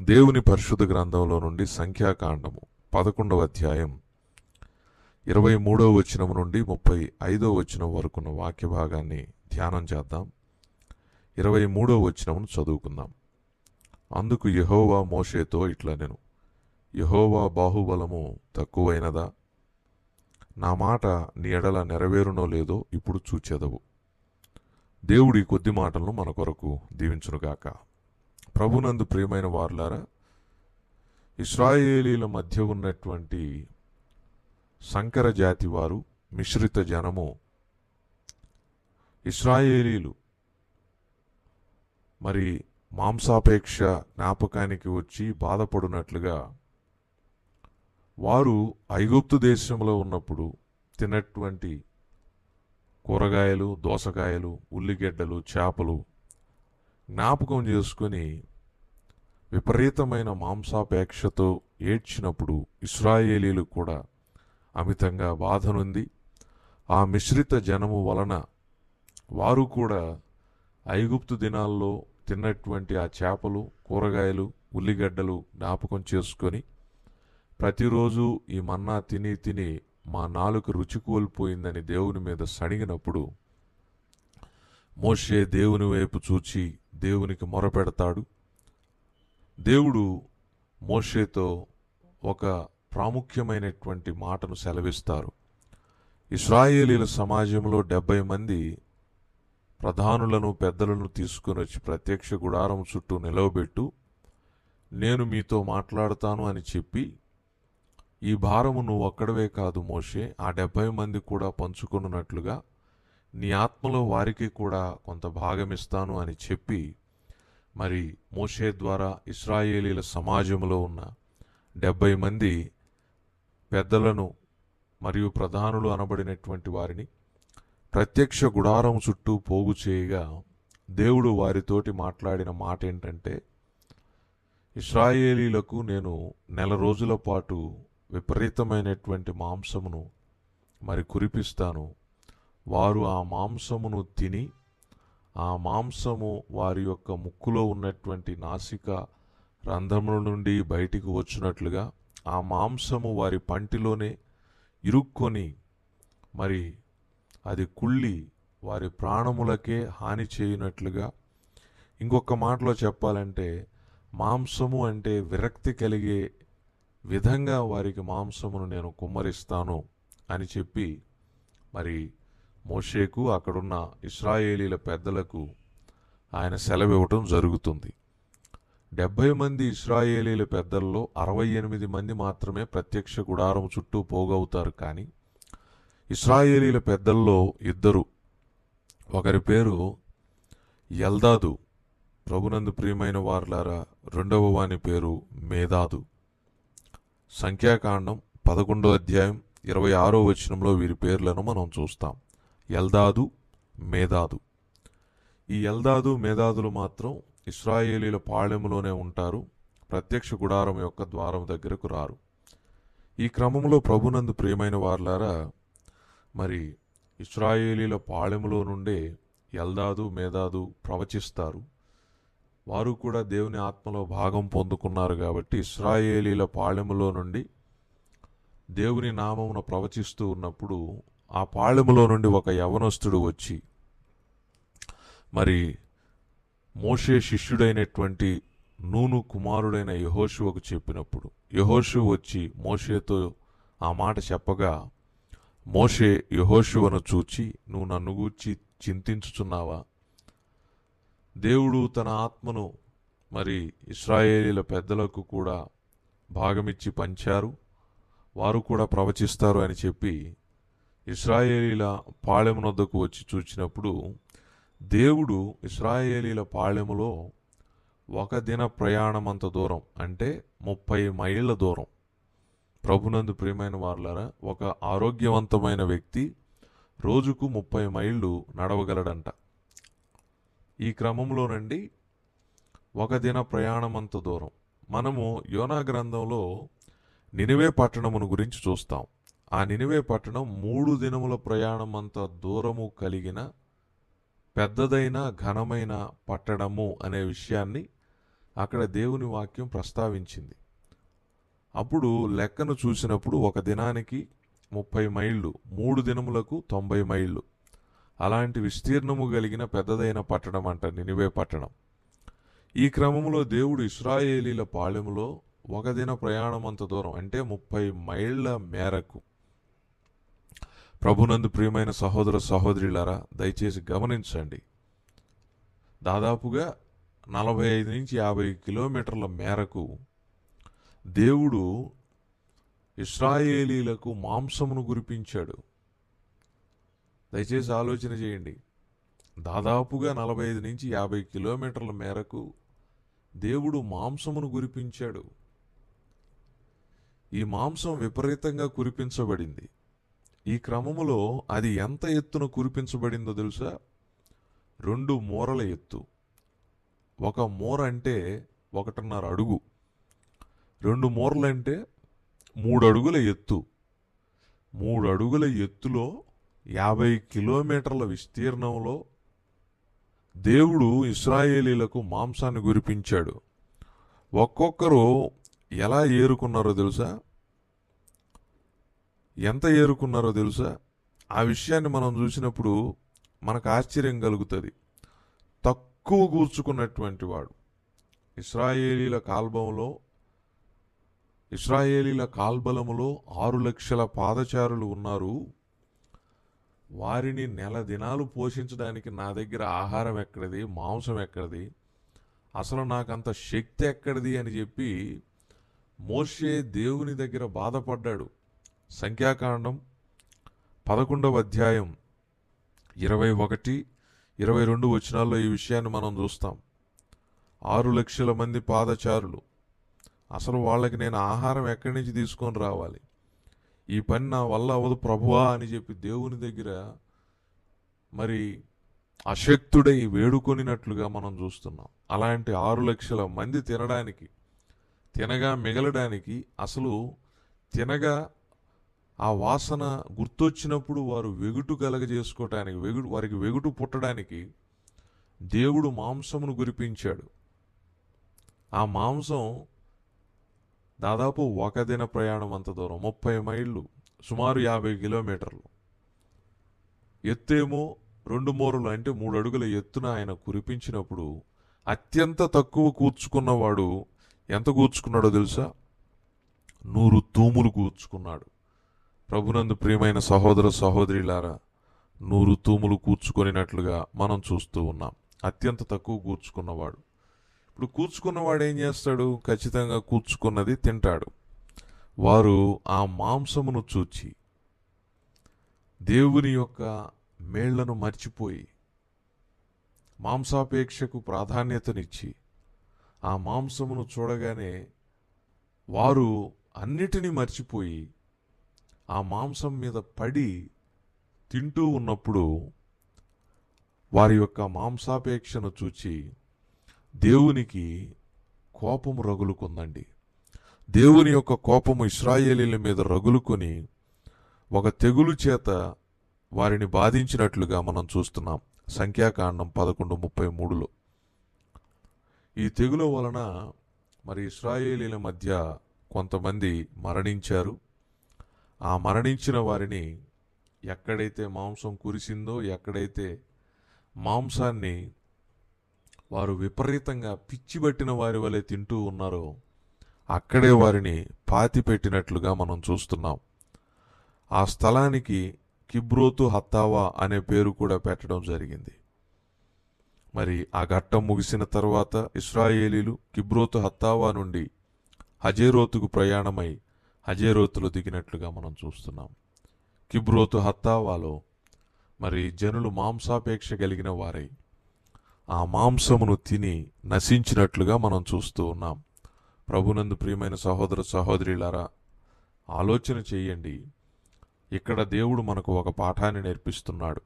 దేవుని పరిశుద్ధ గ్రంథంలో నుండి సంఖ్యాకాండము పదకొండవ అధ్యాయం ఇరవై మూడవ వచనం నుండి ముప్పై ఐదవ వచనం వరకున్న వాక్య భాగాన్ని ధ్యానం చేద్దాం. ఇరవై మూడవ వచనమును చదువుకుందాం. అందుకు యహోవా మోషేతో ఇట్లా నేను యహోవా బాహుబలము తక్కువైనదా? నా మాట నీ ఎడల నెరవేరునో లేదో ఇప్పుడు చూచెదవు. దేవుడి కొద్ది మాటలను మన కొరకు దీవించునుగాక. ప్రభునందు ప్రియమైన వారులారా ఇస్రాయేలీల మధ్య ఉన్నటువంటి సంకర జాతి వారు మిశ్రిత జనము ఇస్రాయేలీలు. మరి మాంసాపేక్ష జ్ఞాపకానికి వచ్చి బాధపడినట్లుగా వారు ఐగుప్తు దేశంలో ఉన్నప్పుడు తినటువంటి కూరగాయలు దోసకాయలు ఉల్లిగడ్డలు చేపలు జ్ఞాపకం చేసుకొని విపరీతమైన మాంసాపేక్షతో ఏడ్చినప్పుడు ఇస్రాయేలీలు కూడా అమితంగా బాధనుంది. ఆ మిశ్రిత జనము వలన వారు కూడా ఐగుప్తు దినాల్లో తిన్నటువంటి ఆ చేపలు కూరగాయలు ఉల్లిగడ్డలు జ్ఞాపకం చేసుకొని ప్రతిరోజు ఈ మన్నా తిని తిని మా నాలుక రుచి కోల్పోయిందని దేవుని మీద సణిగినప్పుడు మోషే దేవుని వైపు చూచి దేవునికి మొరపెడతాడు. దేవుడు మోషేతో ఒక ప్రాముఖ్యమైనటువంటి మాటను సెలవిస్తారు. ఇస్రాయేలీల సమాజంలో డెబ్బై మంది ప్రధానులను పెద్దలను తీసుకుని వచ్చి ప్రత్యక్ష గుడారం చుట్టూ నిలవబెట్టు నేను మీతో మాట్లాడతాను అని చెప్పి ఈ భారము నువ్వు ఒక్కడవే కాదు మోషే ఆ డెబ్బై మంది కూడా పంచుకున్నట్లుగా నీ ఆత్మలో వారికి కూడా కొంత భాగం ఇస్తాను అని చెప్పి మరి మోషే ద్వారా ఇస్రాయేలీల సమాజంలో ఉన్న డెబ్బై మంది పెద్దలను మరియు ప్రధానులు అనబడినటువంటి వారిని ప్రత్యక్ష గుడారం చుట్టూ పోగు చేయగా దేవుడు వారితోటి మాట్లాడిన మాట ఏంటంటే ఇస్రాయేలీలకు నేను నెల రోజుల పాటు విపరీతమైనటువంటి మాంసమును మరి కురిపిస్తాను వారు ఆ మాంసమును తిని ఆ మాంసము వారి యొక్క ముక్కులో ఉన్నటువంటి నాసిక రంధ్రముల నుండి బయటికి వచ్చినట్లుగా ఆ మాంసము వారి పంటిలోనే ఇరుక్కొని మరి అది కుళ్ళి వారి ప్రాణములకే హాని చేయనట్లుగా ఇంకొక మాటలో చెప్పాలంటే మాంసము అంటే విరక్తి కలిగే విధంగా వారికి మాంసమును నేను కుమ్మరిస్తాను అని చెప్పి మరి మోషేకు అక్కడున్న ఇస్రాయేలీల పెద్దలకు ఆయన సెలవివ్వటం జరుగుతుంది. డెబ్భై మంది ఇస్రాయేలీల పెద్దల్లో అరవై ఎనిమిది మంది మాత్రమే ప్రత్యక్ష గుడారం చుట్టూ పోగవుతారు కానీ ఇస్రాయేలీల పెద్దల్లో ఇద్దరు. ఒకరి పేరు ఎల్దాదు ప్రభునందు ప్రియమైన వారులారా రెండవ వాని పేరు మేధాదు సంఖ్యాకాండం పదకొండో అధ్యాయం ఇరవై ఆరో వచనంలో వీరి పేర్లను మనం చూస్తాం. ఎల్దాదు మేధాదు ఈ ఎల్దాదు మేధాదులు మాత్రం ఇస్రాయేలీల పాళెములోనే ఉంటారు ప్రత్యక్ష గుడారం యొక్క ద్వారం దగ్గరకు రారు. ఈ క్రమంలో ప్రభునందు ప్రియమైన వార్లారా మరి ఇస్రాయేలీల పాళెములో నుండే ఎల్దాదు మేధాదు ప్రవచిస్తారు. వారు కూడా దేవుని ఆత్మలో భాగం పొందుకున్నారు కాబట్టి ఇస్రాయేలీల పాళెములో నుండి దేవుని నామమున ప్రవచిస్తూ ఉన్నప్పుడు ఆ పాళెములో నుండి ఒక యవనస్తుడు వచ్చి మరి మోషే శిష్యుడైనటువంటి నూను కుమారుడైన యహోషువకు చెప్పినప్పుడు యహోషు వచ్చి మోషేతో ఆ మాట చెప్పగా మోషే యహోషువను చూచి నువ్వు నన్ను గూర్చి చింతించుచున్నావా? దేవుడు తన ఆత్మను మరి ఇస్రాయేలీల పెద్దలకు కూడా భాగమిచ్చి పంచారు వారు కూడా ప్రవచిస్తారు అని చెప్పి ఇస్రాయేలీల పాళెమునొద్దకు వచ్చి చూచినప్పుడు దేవుడు ఇస్రాయేలీల పాళెములో ఒక దిన ప్రయాణమంత దూరం అంటే ముప్పై మైళ్ళ దూరం. ప్రభునందు ప్రియమైన వారులారా ఒక ఆరోగ్యవంతమైన వ్యక్తి రోజుకు ముప్పై మైళ్ళు నడవగలడంట. ఈ క్రమంలోనండి ఒక దిన ప్రయాణమంత దూరం. మనము యోనా గ్రంథంలో నినివే పట్టణమును గురించి చూస్తాం. ఆ నినివే పట్టణం మూడు దినముల ప్రయాణం అంత దూరము కలిగిన పెద్దదైన ఘనమైన పట్టణము అనే విషయాన్ని అక్కడ దేవుని వాక్యం ప్రస్తావించింది. అప్పుడు లెక్కను చూసినప్పుడు ఒక దినానికి ముప్పై మైళ్ళు మూడు దినములకు తొంభై మైళ్ళు. అలాంటి విస్తీర్ణము కలిగిన పెద్దదైన పట్టణం అంట నినివే పట్టణం. ఈ క్రమంలో దేవుడు ఇస్రాయేలీల పాళెములో ఒక దిన ప్రయాణం అంత దూరం అంటే ముప్పై మైళ్ళ మేరకు ప్రభునందు ప్రియమైన సహోదర సహోదరులారా దయచేసి గమనించండి. దాదాపుగా నలభై ఐదు నుంచి యాభై కిలోమీటర్ల మేరకు దేవుడు ఇస్రాయేలీలకు మాంసమును కురిపించాడు. దయచేసి ఆలోచన చేయండి. దాదాపుగా నలభై ఐదు నుంచి యాభై కిలోమీటర్ల మేరకు దేవుడు మాంసమును కురిపించాడు. ఈ మాంసం విపరీతంగా కురిపించబడింది. ఈ క్రమములో అది ఎంత ఎత్తున కురిపించబడిందో తెలుసా? రెండు మూరల ఎత్తు. ఒక మూర అంటే ఒకటిన్నర అడుగు. రెండు మూరలు అంటే మూడు అడుగుల ఎత్తు. మూడు అడుగుల ఎత్తులో యాభై కిలోమీటర్ల విస్తీర్ణంలో దేవుడు ఇస్రాయేలీలకు మాంసాన్ని గురిపించాడు ఒక్కొక్కరు ఎలా ఏరుకున్నారో తెలుసా? ఎంత ఏరుకున్నారో తెలుసా? ఆ విషయాన్ని మనం చూసినప్పుడు మనకు ఆశ్చర్యం కలుగుతుంది. తక్కువ కూర్చుకున్నటువంటి వాడు. ఇస్రాయేలీల కాల్బంలో ఇస్రాయేలీల కాల్బలములో ఆరు లక్షల పాదచారులు ఉన్నారు. వారిని నెల దినాలు పోషించడానికి నా దగ్గర ఆహారం ఎక్కడిది? మాంసం ఎక్కడిది? అసలు నాకంత శక్తి ఎక్కడిది? అని చెప్పి మోషే దేవుని దగ్గర బాధపడ్డాడు. సంఖ్యాకాండం పదకొండవ అధ్యాయం ఇరవై ఒకటి ఇరవై రెండు వచనాల్లో ఈ విషయాన్ని మనం చూస్తాం. ఆరు లక్షల మంది పాదచారులు. అసలు వాళ్ళకి నేను ఆహారం ఎక్కడి నుంచి తీసుకొని రావాలి? ఈ పని నా వల్ల అవ్వదు ప్రభువా అని చెప్పి దేవుని దగ్గర మరి అశక్తుడై వేడుకొనినట్లుగా మనం చూస్తున్నాం. అలాంటి ఆరు లక్షల మంది తినడానికి తినగా మిగలడానికి అసలు తినగా ఆ వాసన గుర్తొచ్చినప్పుడు వారు వెగుటు కలగజేసుకోవటానికి వెగుడు వారికి వెగుటు పుట్టడానికి దేవుడు మాంసమును గురిపించాడు ఆ మాంసం దాదాపు ఒక దిన ప్రయాణం అంత దూరం ముప్పై మైళ్ళు సుమారు యాభై కిలోమీటర్లు. ఎత్తేమో రెండు మూరలు అంటే మూడు అడుగుల ఎత్తున ఆయన కురిపించినప్పుడు అత్యంత తక్కువ కూర్చుకున్నవాడు ఎంత కూర్చుకున్నాడో తెలుసా? నూరు తూములు కూర్చుకున్నాడు. ప్రభునందు ప్రియమైన సహోదర సహోదరిలారా నూరు తూములు కూర్చుకొనినట్లుగా మనం చూస్తూ ఉన్నాం. అత్యంత తక్కువ కూర్చుకున్నవాడు. ఇప్పుడు కూర్చుకున్నవాడు ఏం చేస్తాడు? ఖచ్చితంగా కూర్చుకున్నది తింటాడు. వారు ఆ మాంసమును చూచి దేవుని యొక్క మేళ్ళను మర్చిపోయి మాంసాపేక్షకు ప్రాధాన్యతనిచ్చి ఆ మాంసమును చూడగానే వారు అన్నిటినీ మర్చిపోయి ఆ మాంసం మీద పడి తింటూ ఉన్నప్పుడు వారి యొక్క మాంసాపేక్షను చూచి దేవునికి కోపము రగులుకుందండి. దేవుని యొక్క కోపము ఇస్రాయేలీల మీద రగులుకొని ఒక తెగులు చేత వారిని బాధించినట్లుగా మనం చూస్తున్నాం. సంఖ్యాకాండం పదకొండు ముప్పై మూడులో. ఈ తెగుల వలన మరి ఇస్రాయేలీల మధ్య కొంతమంది మరణించారు. ఆ మరణించిన వారిని ఎక్కడైతే మాంసం కురిసిందో ఎక్కడైతే మాంసాన్ని వారు విపరీతంగా పిచ్చిబట్టిన వారి వలె తింటూ ఉన్నారో అక్కడే వారిని పాతి పెట్టినట్లుగా మనం చూస్తున్నాం. ఆ స్థలానికి కిబ్రోతు హత్తావా అనే పేరు కూడా పెట్టడం జరిగింది. మరి ఆ ఘట్టం ముగిసిన తర్వాత ఇస్రాయేలీలు కిబ్రోతు హత్తావా నుండి హజేరోతుకు ప్రయాణమై హజేరోతులో దిగినట్లుగా మనం చూస్తున్నాం. కిబ్రోతు హత్తావాలో మరి జనులు మాంసాపేక్ష కలిగిన వారై ఆ మాంసమును తిని నశించినట్లుగా మనం చూస్తూ ఉన్నాం. ప్రభునందు ప్రియమైన సహోదర సహోదరులారా ఆలోచన చేయండి. ఇక్కడ దేవుడు మనకు ఒక పాఠాన్ని నేర్పిస్తున్నాడు.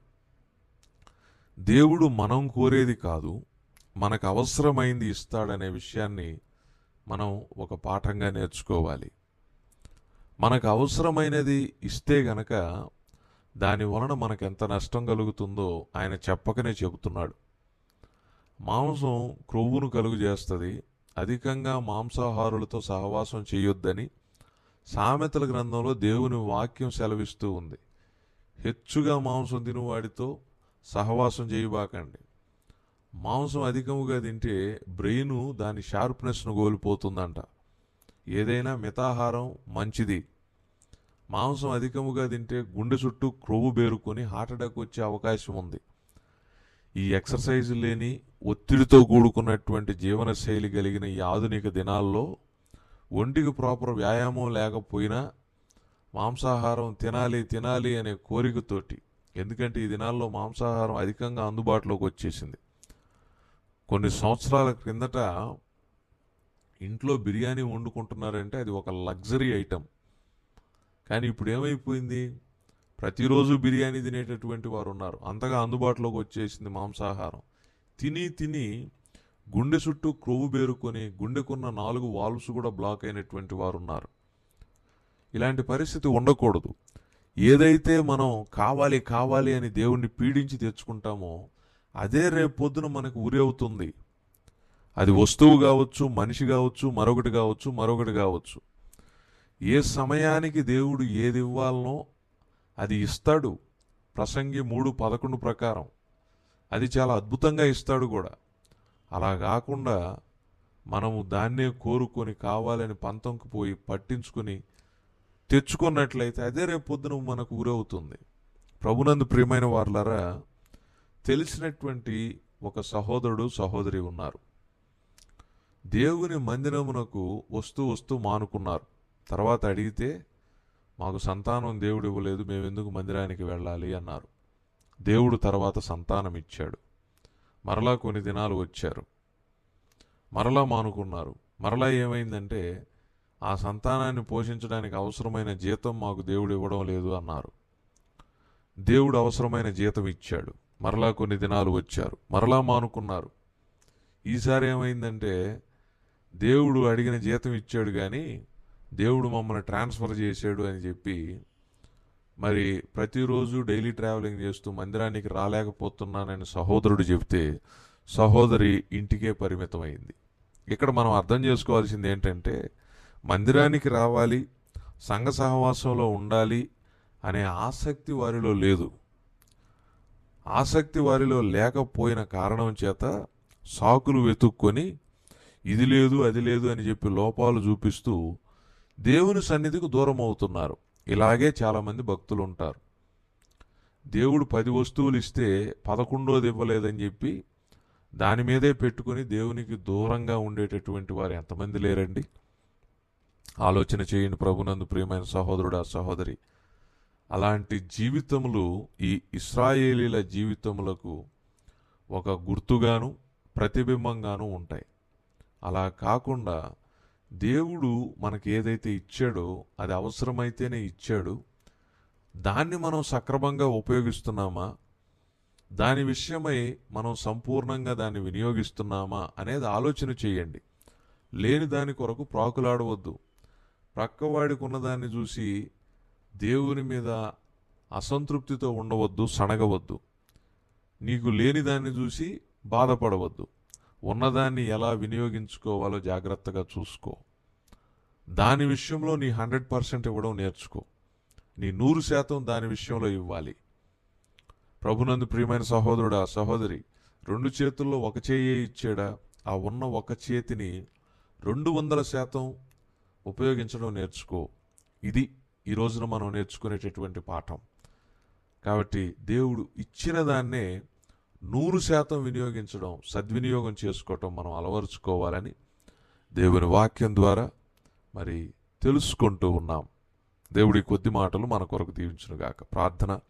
దేవుడు మనం కోరేది కాదు మనకు అవసరమైంది ఇస్తాడనే విషయాన్ని మనం ఒక పాఠంగా నేర్చుకోవాలి. మనకు అవసరమైనది ఇస్తే గనక దాని వలన మనకు ఎంత నష్టం కలుగుతుందో ఆయన చెప్పకనే చెబుతున్నాడు. మాంసం క్రొవ్వును కలుగు చేస్తుంది అధికంగా మాంసాహారులతో సహవాసం చేయొద్దని సామెతల గ్రంథంలో దేవుని వాక్యం సెలవిస్తూ ఉంది. హెచ్చుగా మాంసం తినువాడితో సహవాసం చేయబాకండి. మాంసం అధికముగా తింటే బ్రెయిన్ దాని షార్ప్నెస్ను కోల్పోతుందంట. ఏదైనా మితాహారం మంచిది. మాంసం అధికముగా తింటే గుండె చుట్టూ క్రొవ్వు బేరుకొని హార్ట్ అటాక్ వచ్చే అవకాశం ఉంది. ఈ ఎక్సర్సైజ్ లేని ఒత్తిడితో కూడుకున్నటువంటి జీవనశైలి కలిగిన ఈ ఆధునిక దినాల్లో ఒంటికి ప్రాపర్ వ్యాయామం లేకపోయినా మాంసాహారం తినాలి తినాలి అనే కోరికతోటి ఎందుకంటే ఈ దినాల్లో మాంసాహారం అధికంగా అందుబాటులోకి వచ్చేసింది. కొన్ని సంవత్సరాల క్రిందట ఇంట్లో బిర్యానీ వండుకుంటున్నారంటే అది ఒక లగ్జరీ ఐటెం కానీ ఇప్పుడు ఏమైపోయింది? ప్రతిరోజు బిర్యానీ తినేటటువంటి వారు ఉన్నారు అంతగా అందుబాటులోకి వచ్చేసింది మాంసాహారం. తిని తిని గుండె చుట్టూ క్రొవ్వు బేరుకొని గుండెకున్న నాలుగు వాల్వ్స్ కూడా బ్లాక్ అయినటువంటి వారు ఉన్నారు ఇలాంటి పరిస్థితి ఉండకూడదు. ఏదైతే మనం కావాలి కావాలి అని దేవుణ్ణి పీడించి తెచ్చుకుంటామో అదే రేపు పొద్దున మనకు ఉరి అవుతుంది. అది వస్తువు కావచ్చు మనిషి కావచ్చు మరొకటి కావచ్చు మరొకటి కావచ్చు. ఏ సమయానికి దేవుడు ఏది ఇవ్వాలనో అది ఇస్తాడు. ప్రసంగి మూడు పదకొండు ప్రకారం. అది చాలా అద్భుతంగా ఇస్తాడు కూడా. అలా కాకుండా మనము దాన్నే కోరుకొని కావాలని పంతంకు పోయి పట్టించుకొని తెచ్చుకున్నట్లయితే అదే రేపు పొద్దున మనకు గురవుతుంది ప్రభునందు ప్రియమైన వార్లరా తెలిసినటువంటి ఒక సహోదరుడు సహోదరి ఉన్నారు. దేవుని మందిరమునకు వస్తూ వస్తూ మానుకున్నారు. తర్వాత అడిగితే మాకు సంతానం దేవుడు ఇవ్వలేదు మేము ఎందుకు మందిరానికి వెళ్ళాలి? అన్నారు. దేవుడు తర్వాత సంతానం ఇచ్చాడు. మరలా కొన్ని దినాలు వచ్చారు. మరలా మానుకున్నారు. మరలా ఏమైందంటే ఆ సంతానాన్ని పోషించడానికి అవసరమైన జీతం మాకు దేవుడు ఇవ్వడం లేదు అన్నారు. దేవుడు అవసరమైన జీతం ఇచ్చాడు. మరలా కొన్ని దినాలు వచ్చారు. మరలా మానుకున్నారు. ఈసారి ఏమైందంటే దేవుడు అడిగిన జీతం ఇచ్చాడు కానీ దేవుడు మమ్మల్ని ట్రాన్స్ఫర్ చేశాడు అని చెప్పి మరి ప్రతిరోజు డైలీ ట్రావెలింగ్ చేస్తూ మందిరానికి రాలేకపోతున్నానని సహోదరుడు చెబితే సహోదరి ఇంటికే పరిమితమైంది. ఇక్కడ మనం అర్థం చేసుకోవాల్సింది ఏంటంటే మందిరానికి రావాలి సంఘ సహవాసంలో ఉండాలి అనే ఆసక్తి వారిలో లేదు. ఆసక్తి వారిలో లేకపోయిన కారణం చేత సాకులు వెతుక్కొని ఇది లేదు అది లేదు అని చెప్పి లోపాలు చూపిస్తూ దేవుని సన్నిధికి దూరం అవుతున్నారు. ఇలాగే చాలామంది భక్తులు ఉంటారు. దేవుడు పది వస్తువులు ఇస్తే పదకొండోది ఇవ్వలేదని చెప్పి దాని మీదే పెట్టుకుని దేవునికి దూరంగా ఉండేటటువంటి వారు ఎంతమంది లేరండి? ఆలోచన చేయండి ప్రభునందు ప్రియమైన సహోదరుడా సహోదరి. అలాంటి జీవితములు ఈ ఇస్రాయేలీల జీవితములకు ఒక గుర్తుగాను ప్రతిబింబంగాను ఉంటాయి. అలా కాకుండా దేవుడు మనకి ఏదైతే ఇచ్చాడో అది అవసరమైతేనే ఇచ్చాడు. దాన్ని మనం సక్రమంగా ఉపయోగిస్తున్నామా? దాని విషయమై మనం సంపూర్ణంగా దాన్ని వినియోగిస్తున్నామా అనేది ఆలోచన చేయండి. లేని దాని కొరకు ప్రాకులాడవద్దు. ప్రక్కవాడికి ఉన్నదాన్ని చూసి దేవుని మీద అసంతృప్తితో ఉండవద్దు సణగవద్దు. నీకు లేని దాన్ని చూసి బాధపడవద్దు. ఉన్నదాన్ని ఎలా వినియోగించుకోవాలో జాగ్రత్తగా చూసుకో. దాని విషయంలో నీ హండ్రెడ్ పర్సెంట్ ఇవ్వడం నేర్చుకో. నీ నూరు శాతం దాని విషయంలో ఇవ్వాలి. ప్రభునందు ప్రియమైన సహోదరుడా సహోదరి రెండు చేతుల్లో ఒక చేయే ఇచ్చాడా? ఆ ఉన్న ఒక చేతిని రెండు వందల శాతం ఉపయోగించడం నేర్చుకో. ఇది ఈ రోజున మనం నేర్చుకునేటటువంటి పాఠం. కాబట్టి దేవుడు ఇచ్చిన దాన్నే నూరు శాతం వినియోగించడం సద్వినియోగం చేసుకోవటం మనం అలవరుచుకోవాలని దేవుని వాక్యం ద్వారా మరి తెలుసుకుంటూ ఉన్నాం. దేవుడి కొద్ది మాటలు మన కొరకు దీవించునుగాక. ప్రార్థన